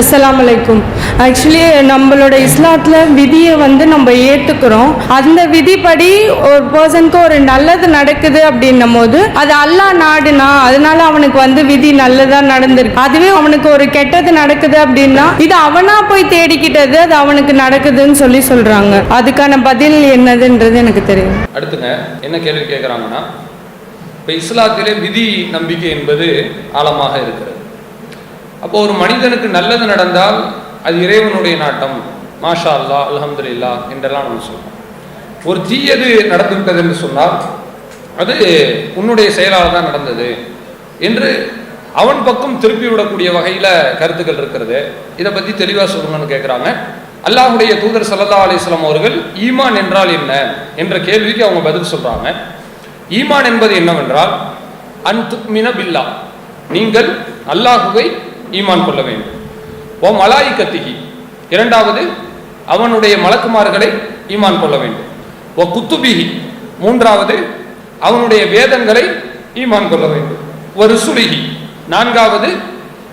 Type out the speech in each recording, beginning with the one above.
அஸ்லாமலைக்கும் actually நம்மளோட இஸ்லாத்தில் விதியை வந்து நம்ம ஏற்றுக்கிறோம் அந்த விதிப்படி ஒரு பர்சனுக்கு ஒரு நல்லது நடக்குது அப்படின்னும் போது அது அல்லாஹ் நாடுனா அதனால அவனுக்கு வந்து விதி நல்லதாக நடந்திருக்கு. அதுவே அவனுக்கு ஒரு கெட்டது நடக்குது அப்படின்னா இது அவனா போய் தேடிக்கிட்டது அது அவனுக்கு நடக்குதுன்னு சொல்லி சொல்றாங்க. அதுக்கான பதில் என்னதுன்றது எனக்கு தெரியும். அடுத்துங்க என்ன கேள்வி கேட்குறாங்கன்னா இப்போ இஸ்லாத்திலே விதி நம்பிக்கை என்பது ஆழமாக இருக்கிறது. அப்போ ஒரு மனிதனுக்கு நல்லது நடந்தால் அது இறைவனுடைய நாட்டம். மாஷா அல்லா அல்ஹம்துலில்லா என்றெல்லாம் நம்ம சொல்லுவோம் ஒரு தீயது நடந்துவிட்டது என்று சொன்னால் அது உன்னுடைய செயலால் தான் நடந்தது என்று அவன் பக்கம் திருப்பி விடக்கூடிய வகையில் கருத்துக்கள் இருக்கிறது. இதை பற்றி தெளிவாக சொல்லணும்னு கேட்குறாங்க அல்லாஹுடைய தூதர் சல்லா அலிஸ்லாம் அவர்கள் ஈமான் என்றால் என்ன என்ற கேள்விக்கு அவங்க பதில் சொல்கிறாங்க ஈமான் என்பது என்னவென்றால் அன் துக்மின பில்லா. நீங்கள் அல்லாஹுவை ஈமான் கொள்ள வேண்டும். ஓ மலாய் கத்திகி இரண்டாவது அவனுடைய மலக்குமார்களை ஈமான் கொள்ள வேண்டும். ஓ குத்துபிகி. மூன்றாவது அவனுடைய வேதங்களை ஈமான் கொள்ள வேண்டும். ஒரு சுலிகி நான்காவது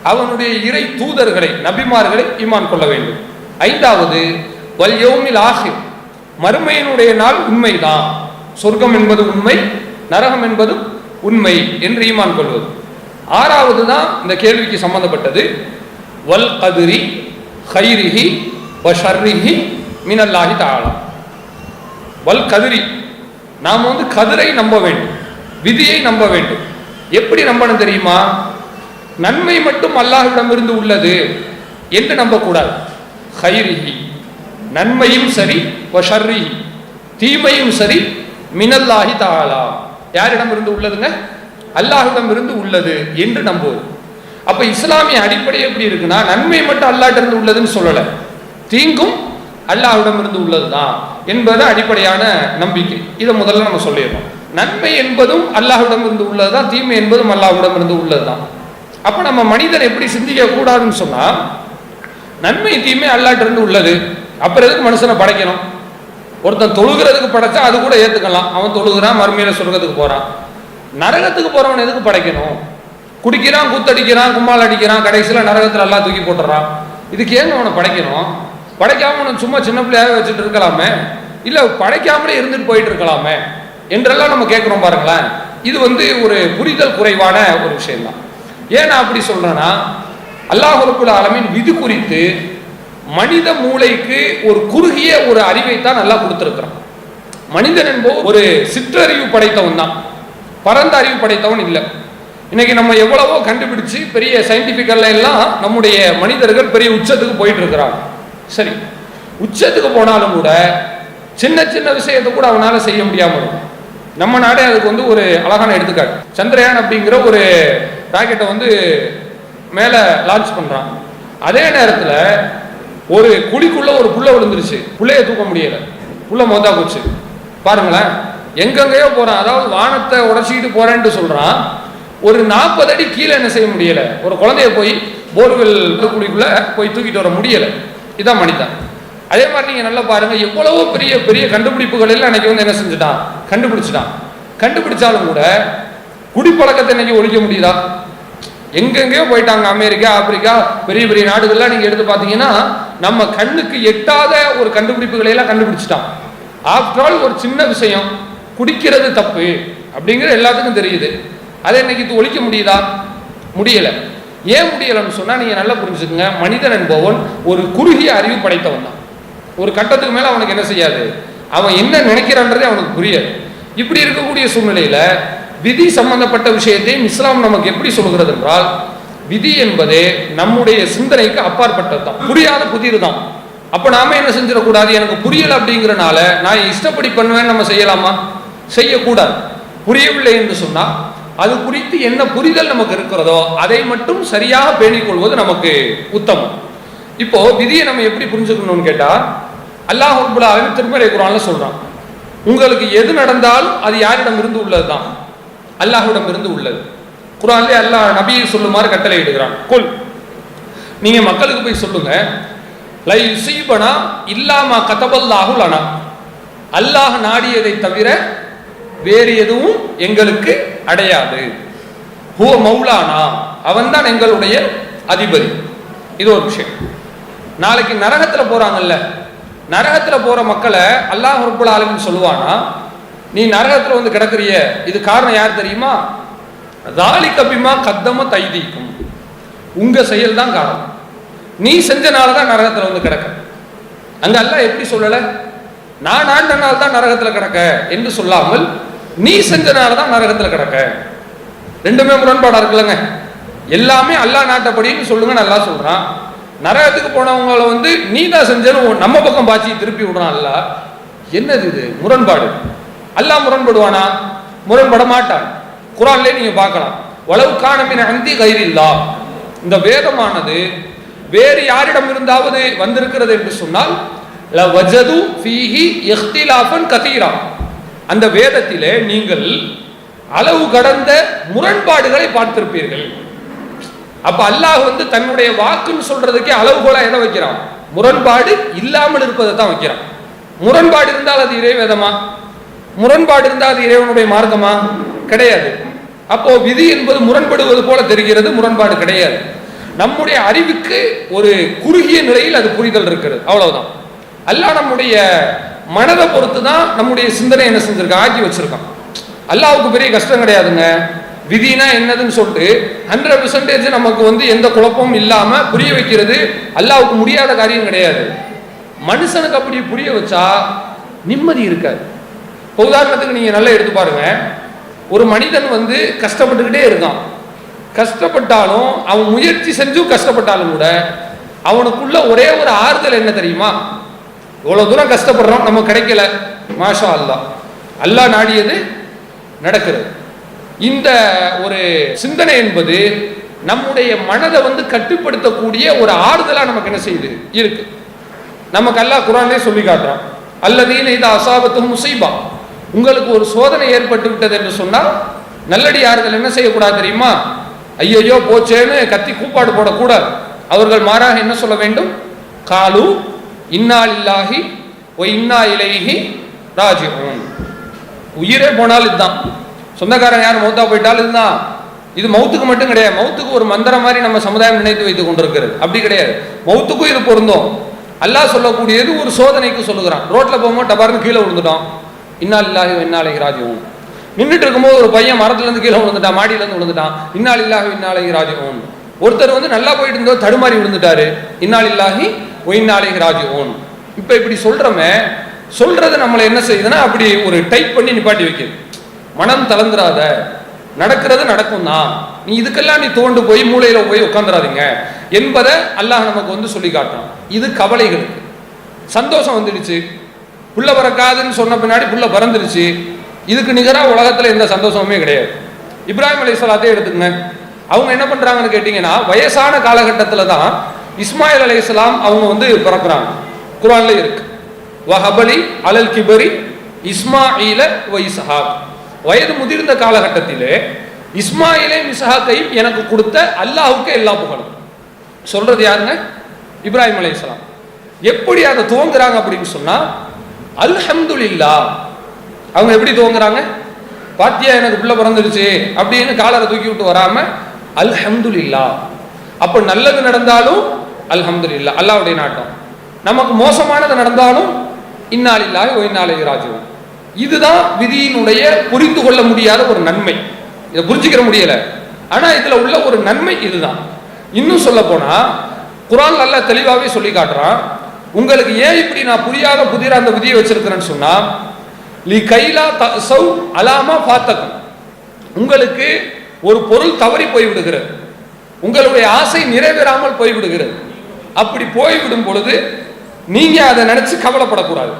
அவனுடைய இறை தூதர்களை நபிமார்களை ஈமான் கொள்ள வேண்டும். ஐந்தாவது வல்யோமில் யௌமில் மறுமையினுடைய நாள் உண்மைதான். சொர்க்கம் என்பது உண்மை நரகம் என்பது உண்மை என்று ஈமான் கொள்வது. ஆறாவது தான் இந்த கேள்விக்கு சம்பந்தப்பட்டது. வல் கதிரி ஹைரிஹி வ ஷர்ரிஹி மினல்லாஹி தாலா வல் கதிரி நாம் வந்து கதிரை நம்ப வேண்டும் விதியை நம்ப வேண்டும். எப்படி நம்பணும் தெரியுமா? நன்மை மட்டும் அல்லாஹ்விடமிருந்து உள்ளது என்று நம்பக்கூடாது. ஹைரிஹி நன்மையும் சரி வஷர்ரிஹி தீமையும் சரி மினல்லாஹி தாலா யாரிடம் இருந்து உள்ளதுங்க? அல்லாஹிடம் இருந்து உள்ளது என்று நம்புவது அப்ப இஸ்லாமிய அடிப்படை எப்படி இருக்குன்னா நன்மை மட்டும் அல்லாட்ட இருந்து உள்ளதுன்னு சொல்லல. தீங்கும் அல்லாஹிடம் இருந்து உள்ளதுதான் என்பது அடிப்படையான நம்பிக்கை. இதை முதல்ல நம்ம சொல்லிடுறோம் நன்மை என்பதும் அல்லாஹ்விடம் இருந்து உள்ளதுதான் தீமை என்பதும் அல்லாஹ்விடம் இருந்து உள்ளதுதான். அப்ப நம்ம மனிதன் எப்படி சிந்திக்க கூடாதுன்னு சொன்னா நன்மை தீமை அல்லாஹ்ட்ட இருந்து உள்ளது. அப்புறம் எதுக்கு மனுஷனை படைக்கணும்? ஒருத்தன் தொழுகிறதுக்கு படைச்சா அது கூட ஏத்துக்கலாம். அவன் தொழுகிறான் மறுமையில சொர்க்கத்துக்கு போறான். நரகத்துக்கு போறவன் எதுக்கு படைக்கணும்? குடிக்கிறான் கூத்தடிக்கிறான் கும்மால் அடிக்கிறான் கடைசியில் நரகத்தில் எல்லாம் தூக்கி போட்டுறான். இதுக்கு ஏன் அவனை படைக்கணும்? படைக்காம அவனை சும்மா சின்ன பிள்ளையாக வச்சுட்டு இருக்கலாமே? இல்லை படைக்காமலே இருந்துட்டு போயிட்டு இருக்கலாமே? என்றெல்லாம் நம்ம கேட்குறோம் பாருங்களேன். இது வந்து ஒரு புரிதல் குறைவான ஒரு விஷயம்தான். ஏன் நான் அப்படி சொல்றேன்னா அல்லாஹ் ரப்புல் விதி குறித்து மனித மூளைக்கு ஒரு குறுகிய ஒரு அறிவைத்தான் நல்லா கொடுத்துருக்குறான். மனிதன் என்போ ஒரு சிற்றறிவு படைத்தவன் தான் பரந்த அறிவு படைத்தவன் இல்லை. இன்னைக்கு நம்ம எவ்வளவோ கண்டுபிடிச்சு பெரிய சயின்டிபிக்கல்ல எல்லாம் நம்முடைய மனிதர்கள் பெரிய உச்சத்துக்கு போயிட்டு இருக்கிறாங்க. சரி. உச்சத்துக்கு போனாலும் கூட சின்ன சின்ன விஷயத்தை கூட அவனால செய்ய முடியாம இருக்கும். நம்ம நாடே அதுக்கு வந்து ஒரு அழகான எடுத்துக்காட்டு. சந்திரயான் அப்படிங்கிற ஒரு ராக்கெட்டை வந்து மேலே லான்ச் பண்றான். அதே நேரத்தில் ஒரு குழிக்குள்ள ஒரு புள்ள விழுந்துருச்சு. புள்ளைய தூக்க முடியல. புள்ள மோந்தா போச்சு. பாருங்களேன். எங்கெங்கேயோ போறான். அதாவது வானத்தை உடச்சிக்கிட்டு போகிறேன்ட்டு சொல்றான். ஒரு நாற்பது அடி கீழே என்ன செய்ய முடியல. ஒரு குழந்தைய போய் போர்வெல் குழிக்குள்ள போய் தூக்கிட்டு வர முடியல. இதான் மனிதன். அதே மாதிரி நீங்க நல்லா பாருங்க எவ்வளவோ பெரிய பெரிய கண்டுபிடிப்புகள் எல்லாம் இன்னைக்கு வந்து என்ன செஞ்சுட்டான்? கண்டுபிடிச்சிட்டான். கண்டுபிடிச்சாலும் கூட குடிப்பழக்கத்தை இன்னைக்கு ஒழிக்க முடியுதா? எங்கெங்கேயோ போயிட்டாங்க அமெரிக்கா ஆப்பிரிக்கா பெரிய பெரிய நாடுகள்லாம் நீங்க எடுத்து பார்த்தீங்கன்னா நம்ம கண்ணுக்கு எட்டாத ஒரு கண்டுபிடிப்புகளை எல்லாம் கண்டுபிடிச்சிட்டான். ஆஃப்டர் ஆல் ஒரு சின்ன விஷயம். குடிக்கிறது தப்பு அப்படிங்கிற எல்லாத்துக்கும் தெரியுது. அதை இன்னைக்கு இது ஒழிக்க முடியுதா? முடியலை. ஏன் முடியலன்னு சொன்னால் நீங்கள் நல்லா புரிஞ்சுக்கோங்க. மனிதன் என்பவன் ஒரு குறுகிய அறிவு படைத்தவன் தான். ஒரு கட்டத்துக்கு மேலே அவனுக்கு என்ன செய்யாது? அவன் என்ன நினைக்கிறான்றதே அவனுக்கு புரியாது. இப்படி இருக்கக்கூடிய சூழ்நிலையில் விதி சம்பந்தப்பட்ட விஷயத்தையும் இஸ்லாம் நமக்கு எப்படி சொல்கிறது என்றால் விதி என்பதே நம்முடைய சிந்தனைக்கு அப்பாற்பட்டது தான். புரியாத புதிர் தான். அப்போ நாம என்ன செஞ்சிடக்கூடாது? எனக்கு புரியல அப்படிங்கிறனால நான் இஷ்டப்படி பண்ணுவேன் நம்ம செய்யலாமா? செய்யக்கூடாது. புரியவில்லை என்று சொன்னால் அது குறித்து என்ன புரிதல் நமக்கு இருக்கிறதோ அதை மட்டும் சரியாக பேணிக் கொள்வது நமக்கு உத்தமம். இப்போ விதியை நம்ம எப்படி புரிஞ்சுக்கணும்னு கேட்டா அல்லாஹ் ரப்புல் ஆலமீன் திருமறை குரான்ல சொல்றான் உங்களுக்கு எது நடந்தாலும் அது யாரிடம் இருந்து உள்ளதுதான் அல்லாஹுடம் இருந்து உள்ளது. குரான்லே அல்லாஹ் நபியை சொல்லுமாறு கட்டளை இடுகிறான். கொல். நீங்க மக்களுக்கு போய் சொல்லுங்க லை யுசீபனா இல்லாமா கதபல்லாஹு அல்லாஹ் நாடியதை தவிர வேறு எதுவும் எங்களுக்கு அடையாது. ஹுவ மௌலானா அவன்தான் எங்களுடைய அதிபதி. இது ஒரு விஷயம். நாளைக்கு நரகத்தில் போறாங்கல்ல நரகத்தில் போற மக்களை அல்லாஹ் ரப்புல் ஆலமீன் சொல்லுவானா நீ நரகத்தில் வந்து கிடக்குறிய இது காரணம் யார் தெரியுமா? தாலி கபிமா கத்தம தைதீக்கும் உங்க செயல் தான் காரணம். நீ செஞ்சனால தான் நரகத்தில் வந்து கிடக்க. அங்க எல்லாம் எப்படி சொல்லல? நான் ஆண்டனால் தான் நரகத்தில் கிடக்க என்று சொல்லாமல் நீ செஞ்சனால தான் நரகத்தில் கிடக்க. ரெண்டுமே முரண்பாடாக இருக்குல்லங்க. எல்லாமே அல்லாஹ் நாட்டப்படின்னு சொல்லுங்க நல்லா சொல்கிறான் நரகத்துக்கு போனவங்கள வந்து நீ தான் செஞ்சனு நம்ம பக்கம் பாய்ச்சி திருப்பி விடுறான் அல்லாஹ் என்னது இது? முரண்பாடு. அல்லாஹ் முரண்படுவானா? முரண்பட மாட்டான். குரான்லேயே நீங்கள் பார்க்கலாம். வளவு காணமின் அந்தி கைரில்லா இந்த வேதமானது வேறு யாரிடம் இருந்தாவது வந்திருக்கிறது என்று சொன்னால் லவஜது ஃபீஹி இஹ்திலாஃபன் கதீரா. அந்த வேதத்திலே நீங்கள் அளவு கடந்த முரண்பாடுகளை பார்த்திருப்பீர்கள். அப்ப அல்லாஹ் வந்து தன்னுடைய வாக்குன்னு சொல்றதுக்கே அளவுகோலா எதை வைக்கிறான்? முரண்பாடு இல்லாமல் இருப்பதை தான் வைக்கிறான். முரண்பாடு இருந்தால் அது இறைவேதமா? முரண்பாடு இருந்தால் அது இறைவனுடைய மார்க்கமா? கிடையாது. அப்போ விதி என்பது முரண்படுவது போல தெரிகிறது முரண்பாடு கிடையாது. நம்முடைய அறிவுக்கு ஒரு குறுகிய நிலையில் அது புரிதல் இருக்கிறது. அவ்வளவுதான். அல்லாஹ் நம்முடைய மனதை பொறுத்து தான் நம்முடைய சிந்தனை என்ன செஞ்சிருக்கான் ஆக்கி வச்சிருக்கான். அல்லாவுக்கு பெரிய கஷ்டம் கிடையாதுங்க. விதினா என்னதுன்னு சொல்லிட்டு ஹண்ட்ரட் பெர்சன்டேஜ் நமக்கு வந்து எந்த குழப்பமும் இல்லாம புரிய வைக்கிறது அல்லாவுக்கு முடியாத காரியம் கிடையாது. மனுஷனுக்கு அப்படி புரிய வச்சா நிம்மதி இருக்காது. இப்போ உதாரணத்துக்கு நீங்க நல்லா எடுத்து பாருங்க. ஒரு மனிதன் வந்து கஷ்டப்பட்டுக்கிட்டே இருக்கான். கஷ்டப்பட்டாலும் அவன் முயற்சி செஞ்சும் கஷ்டப்பட்டாலும் கூட அவனுக்குள்ள ஒரே ஒரு ஆறுதல் என்ன தெரியுமா? இவ்வளவு தூரம் கஷ்டப்படுறோம் நம்ம கிடைக்கல. மாஷா அல்லா அல்லாஹ் நாடியது நடக்கிறது. இந்த ஒரு சிந்தனை என்பது நம்முடைய மனதை வந்து கட்டுப்படுத்தக்கூடிய ஒரு ஆறுதலா நமக்கு என்ன செய்யுது? இருக்கு. நமக்கு அல்லாஹ் குரானே சொல்லி காட்டுறான். அல்லதீன இது அசாபத்து முசைபா. உங்களுக்கு ஒரு சோதனை ஏற்பட்டு விட்டது என்று சொன்னால் நல்லடியார்கள் என்ன செய்யக்கூடாது தெரியுமா? ஐயையோ போச்சேன்னு கத்தி கூப்பாடு போடக்கூடாது. அவர்கள் மாறாக என்ன சொல்ல வேண்டும்? காலு இன்னால் இல்லாஹி ஓ இன்னா இலைஹி ராஜிஊன். உயிரே போனாலும் இதுதான். சொந்தக்காரன் யார் மௌத்தா போயிட்டாலும் இதுதான். இது மௌத்துக்கு மட்டும் கிடையாது. மௌத்துக்கு ஒரு மந்திரம் மாதிரி நம்ம சமுதாயம் நினைத்து வைத்துக் கொண்டிருக்கிறது. அப்படி கிடையாது. மௌத்துக்கும் இது பொருந்தும். அல்லாஹ் சொல்லக்கூடியது ஒரு சோதனைக்கு சொல்லுகிறான். ரோட்ல போகும்போது டபார்னு கீழே விழுந்துட்டோம் இன்னால் இல்லாஹி இன்னாலை ராஜிவும் நின்றுட்டு இருக்கும்போது ஒரு பையன் மரத்துல இருந்து கீழே விழுந்துட்டான் மாடியில இருந்து விழுந்துட்டான் இன்னால் இல்லாஹி இன்னாலை ராஜிவும் ஒருத்தர் வந்து நல்லா போயிட்டு இருந்தோ தடுமாறி விழுந்துட்டாரு. இன்னால் இல்லாஹி ஒயின்னாலே ராஜிவும் இப்போ இப்படி சொல்கிறோமே சொல்கிறது நம்மளை என்ன செய்யுதுன்னா அப்படி ஒரு டைப் பண்ணி நிப்பாட்டி வைக்குது. மனம் தளர்ந்துடாத நடக்கிறது நடக்கும் தான் நீ இதுக்கெல்லாம் நீ தோண்டு போய் மூளையில் போய் உட்காந்துராதீங்க என்பதை அல்லாஹ் நமக்கு வந்து சொல்லி காட்டுறான். இது கவலைகளுக்கு. சந்தோஷம் வந்துடுச்சு. புள்ள பறக்காதுன்னு சொன்ன பின்னாடி புள்ள பறந்துருச்சு. இதுக்கு நிகராக உலகத்தில் எந்த சந்தோஷமுமே கிடையாது. இப்ராஹிம் அலைஹிஸ்ஸலாத்தையே எடுத்துக்கங்க. அவங்க என்ன பண்ணுறாங்கன்னு கேட்டிங்கன்னா வயசான காலகட்டத்தில் தான் இஸ்மாயில் அலைஹிஸ்ஸலாம் அவங்க வந்து பிறக்கிறாங்க. குரான்ல இருக்கு. வஹபலி அலல் கிபரி இஸ்மாயில வ இஸ்ஹாக். வயது முதிர்ந்த காலகட்டத்திலே இஸ்மாயிலையும் இஸ்ஹாக்கையும் எனக்கு கொடுத்த அல்லாஹுக்கு எல்லா புகழும். சொல்றது யாருங்க? இப்ராஹிம் அலைஹிஸ்ஸலாம் எப்படி அதை துவங்குறாங்க அப்படின்னு சொன்னா அல்ஹம்துலில்லா. அவங்க எப்படி துவங்குறாங்க? பாத்தியா எனக்கு பிள்ளை பிறந்துருச்சு அப்படின்னு காலரை தூக்கி விட்டு வராம அல்ஹம்துல்லா அப்ப நல்லது நடந்தாலும் அல்ஹம்துலில்லா அல்லாவுடைய நாட்டம். நமக்கு மோசமானது நடந்தாலும் இன்னாலில்லாஹி ஒ இன்னாலில்லாஹி ராஜு இதுதான் விதியினுடைய புரிந்து கொள்ள முடியாத ஒரு நன்மை. இதை புரிஞ்சுக்கிற முடியல. ஆனா இதுல உள்ள ஒரு நன்மை இதுதான். இன்னும் சொல்ல போனா குரான் நல்லா தெளிவாகவே சொல்லி காட்டுறான். உங்களுக்கு ஏன் இப்படி நான் புரியாத புதிர அந்த விதியை வச்சிருக்கிறேன்னு சொன்னா லி கைலா தசௌ அலாமா பாத்தகம் உங்களுக்கு ஒரு பொருள் தவறி போய் விடுகிறது உங்களுடைய ஆசை நிறைவேறாமல் போய் விடுகிறது அப்படி போய்விடும் பொழுது நீங்க அதை நினைச்சு கவலைப்படக்கூடாது.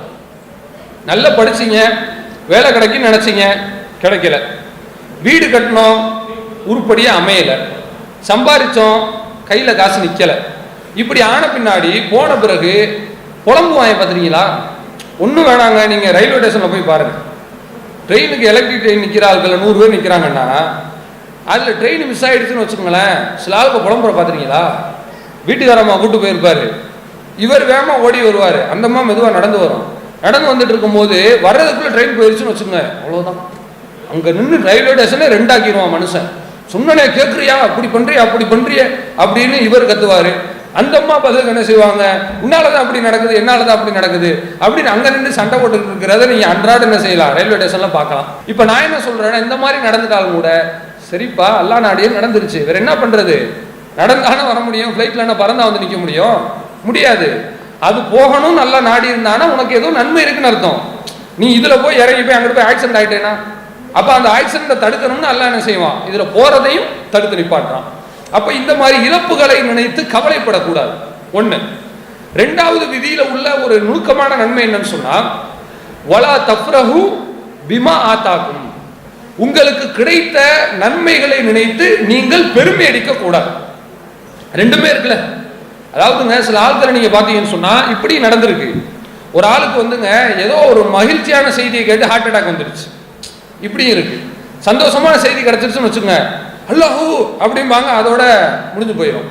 நல்லா படிச்சீங்க வேலை கிடைக்குன்னு நினைச்சீங்க கிடைக்கல. வீடு கட்டணும் உருப்படியாக அமையல. சம்பாதிச்சோம் கையில காசு நிக்கல. இப்படி ஆன பின்னாடி போன பிறகு புலம்புவாங்க பார்த்துறீங்களா ஒன்றும் வேணாங்க நீங்கள் ரயில்வே ஸ்டேஷனில் போய் பாருங்க. ட்ரெயினுக்கு எலக்ட்ரிக் ட்ரெயின் நிற்கிறார்கள் நூறு பேர் நிற்கிறாங்கன்னா அதில் ட்ரெயின் மிஸ் ஆகிடுச்சுன்னு வச்சுக்கோங்களேன் சில ஆளுக்கு புலம்புற பார்த்துறீங்களா வீட்டுக்காரம்மா கூட்டு போயிருப்பாரு. இவர் வேகமா ஓடி வருவார். அந்தம்மா மெதுவாக நடந்து வரும். நடந்து வந்துட்டு இருக்கும்போது வர்றதுக்குள்ள ட்ரெயின் போயிருச்சுன்னு வச்சுங்க அவ்வளோதான் அங்கே நின்று ரயில்வே ஸ்டேஷனே ரெண்டாக்கிடுவான் மனுஷன். சொன்னனே கேட்குறியா அப்படி பண்றியா? அப்படி பண்றிய? அப்படின்னு இவர் கத்துவாரு. அந்த அம்மா பதிலுக்கு என்ன செய்வாங்க? உன்னாலதான் அப்படி நடக்குது. என்னாலதான் அப்படி நடக்குது? அப்படின்னு அங்க நின்று சண்டை போட்டுக்கிட்டு இருக்கிறத நீங்க அன்றாட என்ன செய்யலாம்? ரயில்வே ஸ்டேஷன்ல பார்க்கலாம். இப்ப நான் என்ன சொல்றேன்னா இந்த மாதிரி நடந்துட்டாலும் கூட சரிப்பா அல்லா நாடியே நடந்துருச்சு. வேற என்ன பண்றது? நடந்தானே வர முடியும் ஃப்ளைட்டில் என்ன பறந்தா வந்து நிற்க முடியும்? முடியாது. அது போகணும் நல்லா நாடி இருந்தானா உனக்கு ஏதோ நன்மை இருக்குன்னு அர்த்தம். நீ இதில் போய் இறங்கி போய் அங்கிட்டு போய் ஆக்சிடென்ட் ஆயிட்டேனா அப்போ அந்த ஆக்சிடென்ட்டை தடுக்கணும்னு அல்ல என்ன செய்வான்? இதில் போகிறதையும் தடுத்து நிப்பாட்டுறான். அப்போ இந்த மாதிரி இழப்புகளை நினைத்து கவலைப்படக்கூடாது. ஒன்று ரெண்டாவது விதியில் உள்ள ஒரு நுணுக்கமான நன்மை என்னன்னு சொன்னால் வலா தஃப்ரஹு பிமா ஆத்தாக்கும். உங்களுக்கு கிடைத்த நன்மைகளை நினைத்து நீங்கள் பெருமை அடிக்க கூடாது ரெண்டுமே இருக்குல்ல. அதாவதுங்க சில ஆட்களை நீங்க பாத்தீங்கன்னு சொன்னா இப்படி நடந்திருக்கு. ஒரு ஆளுக்கு வந்துங்க ஏதோ ஒரு மகிழ்ச்சியான செய்தியை கேட்டு ஹார்ட் அட்டாக் வந்துருச்சு. இப்படி இருக்கு. சந்தோஷமான செய்தி கிடைச்சிருச்சுன்னு வச்சுங்க அல்லாஹூ! அப்படிம்பாங்க அதோட முடிஞ்சு போயிடும்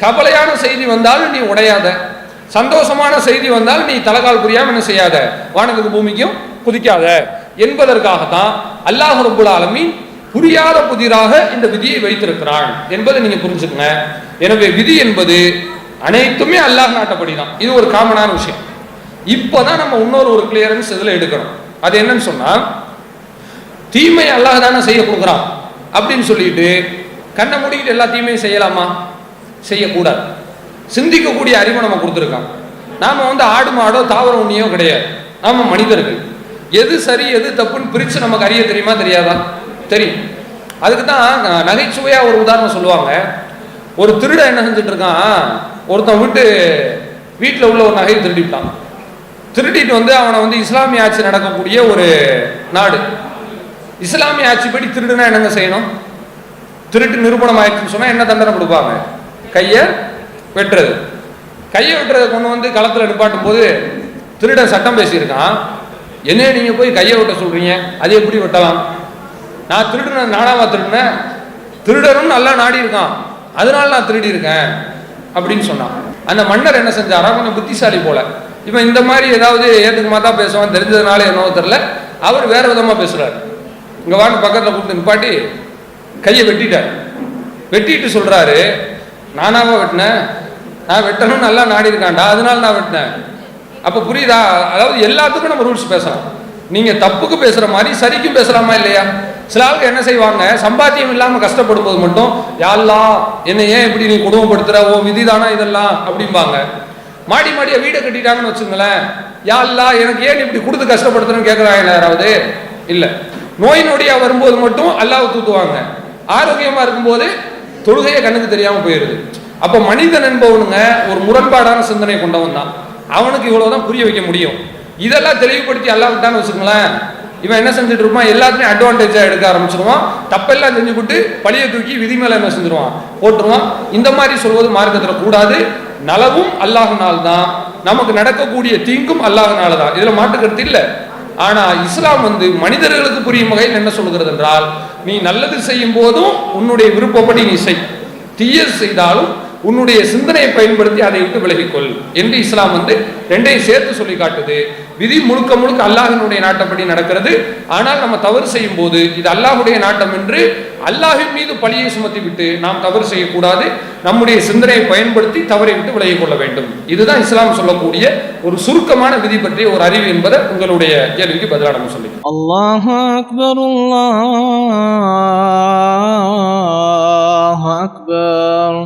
கவலையான செய்தி வந்தாலும் நீ உடையாத. சந்தோஷமான செய்தி வந்தால் நீ தலைகால் புரியாம என்ன செய்யாத. வானத்துக்கு பூமிக்கும் குதிக்காத. என்பதற்காகத்தான் அல்லாஹ் ரபுல் ஆலமீன் புரியாத புதிராக இந்த விதியை வைத்திருக்கிறான் என்பதை நீங்க புரிஞ்சுக்கங்க. எனவே விதி என்பது அனைத்துமே அல்லாஹ் நாட்டப்படி தான் இது ஒரு காமனான விஷயம். இப்போதான் நம்ம இன்னொரு ஒரு கிளியரன்ஸ் இதில் எடுக்கணும். அது என்னன்னு சொன்னா தீமை அல்லாஹ் தானே செய்ய கொடுக்குறான் அப்படின்னு சொல்லிட்டு கண்ணை மூடிக்கிட்டு எல்லா தீமையும் செய்யலாமா? செய்யக்கூடாது. சிந்திக்கக்கூடிய அறிவு நம்ம கொடுத்துருக்கான். நாம் வந்து ஆடு மாடோ தாவர உண்ணியோ கிடையாது. நாம் மனிதர்கள். எது சரி எது தப்புன்னு பிரிச்சு நமக்கு அறிய தெரியுமா தெரியாதா? தெரியும். அதுக்கு தான் நகைச்சுவையாக ஒரு உதாரணம் சொல்லுவாங்க. ஒரு திருடன் என்ன செஞ்சுட்டு இருக்கான் ஒருத்தன் விட்டு வீட்டில் உள்ள ஒரு நகையை திருடிவிட்டான் திருடிட்டு வந்து அவனை வந்து இஸ்லாமிய ஆட்சி நடக்கக்கூடிய ஒரு நாடு. இஸ்லாமிய ஆட்சிப்படி திருடுனா என்னங்க செய்யணும்? திருட்டு நிரூபணம் ஆயிடுச்சுன்னு சொன்னால் என்ன தண்டனை கொடுப்பாங்க? கையை வெட்டுறது. கையை வெட்டுறதை கொண்டு வந்து களத்தில் நிப்பாட்டும் போது திருடன் சட்டம் பேசியிருக்கான். என்ன நீங்கள் போய் கையை வெட்ட சொல்கிறீங்க அது எப்படி வெட்டலாம்? நான் திருடுன நானாவா திருடினேன் திருடரும் நல்லா நாடி இருக்கான் அதனால நான் திருடி இருக்கேன் அப்படின்னு சொன்னான். அந்த மன்னர் என்ன செஞ்சாரா? கொஞ்சம் புத்திசாலி போல. இவன் இந்த மாதிரி ஏதாவது ஏத்துக்குமா தான் பேசுவான் தெரிஞ்சதுனால என்னவோ தெரில அவர் வேற விதமா பேசுறாரு. இங்க வாங்க பக்கத்துல கூப்பிட்டு நிப்பாட்டி கையை வெட்டிட்டார். வெட்டிட்டு சொல்றாரு நானாவா வெட்டினேன் நான் வெட்டணும் நல்லா நாடி இருக்கான்டா அதனால நான் வெட்டினேன். அப்ப புரியுதா? அதாவது எல்லாத்துக்கும் நம்ம ரூல்ஸ் பேசலாம். நீங்க தப்புக்கு பேசுற மாதிரி சரிக்கும் பேசலாமா இல்லையா? சில ஆளுக்கு என்ன செய்வாங்க? சம்பாத்தியம் இல்லாமல் கஷ்டப்படும் போது மட்டும் யாழ்லா என்னை ஏன் இப்படி நீ குடும்பப்படுத்துற ஓ விதிதானா இதெல்லாம்? அப்படிம்பாங்க. மாடி மாடியா வீடை கட்டிட்டாங்கன்னு வச்சுங்களேன் யாழ்லா எனக்கு ஏன் இப்படி கொடுத்து கஷ்டப்படுத்துறேன்னு கேட்கறாங்க யாராவது? இல்லை. நோய் நொடியா வரும்போது மட்டும் அல்லாஹ் தூத்துவாங்க. ஆரோக்கியமா இருக்கும்போது தொழுகையே கண்ணுக்கு தெரியாம போயிருது. அப்ப மனிதன் என்பவனுங்க ஒரு முரண்பாடான சிந்தனை கொண்டவன் தான் அவனுக்கு இவ்வளவுதான் புரிய வைக்க முடியும். இதெல்லாம் தெளிவுபடுத்தி அல்லாஹ் விட்டான்னு வச்சுக்கோங்களேன். இவன் என்ன செஞ்சுட்டு இருப்பான்? எல்லாத்தையும் அட்வான்டேஜாக எடுக்க ஆரம்பிச்சிருவான். தப்பெல்லாம் செஞ்சு விட்டு பழிய தூக்கி விதி மேலே என்ன செஞ்சிருவான்? போட்டுருவான். இந்த மாதிரி சொல்வது மார்க்கத்தில் கூடாது. நலவும் அல்லாஹ்னால் தான் நமக்கு நடக்கக்கூடிய தீங்கும் அல்லாஹ்னால தான் இதில் மாட்டுக்கருத்து இல்லை. ஆனால் இஸ்லாம் வந்து மனிதர்களுக்கு புரியும் வகையில் என்ன சொல்கிறது என்றால் நீ நல்லது செய்யும் போதும் உன்னுடைய விருப்பப்படி நீ செய். தீயது செய்தாலும் உன்னுடைய சிந்தனையை பயன்படுத்தி அதை விட்டு விலகிக்கொள். என்று இஸ்லாம் வந்து ரெண்டையும் சேர்த்து சொல்லி காட்டுது. விதி முழுக்க முழுக்க அல்லாஹினுடைய நாட்டப்படி நடக்கிறது. ஆனால் நம்ம தவறு செய்யும் போது இது அல்லாஹுடைய நாட்டம் என்று அல்லாஹின் மீது பழியை சுமத்திவிட்டு நாம் தவறு செய்யக்கூடாது. நம்முடைய சிந்தனையை பயன்படுத்தி தவறை விட்டு விலகிக் கொள்ள வேண்டும். இதுதான் இஸ்லாம் சொல்லக்கூடிய ஒரு சுருக்கமான விதி பற்றிய ஒரு அறிவு என்பதை உங்களுடைய கேள்விக்கு பதிலாக நம்ம சொல்லி அல்லாஹ் அக்பர் அல்லாஹ் அக்பர்.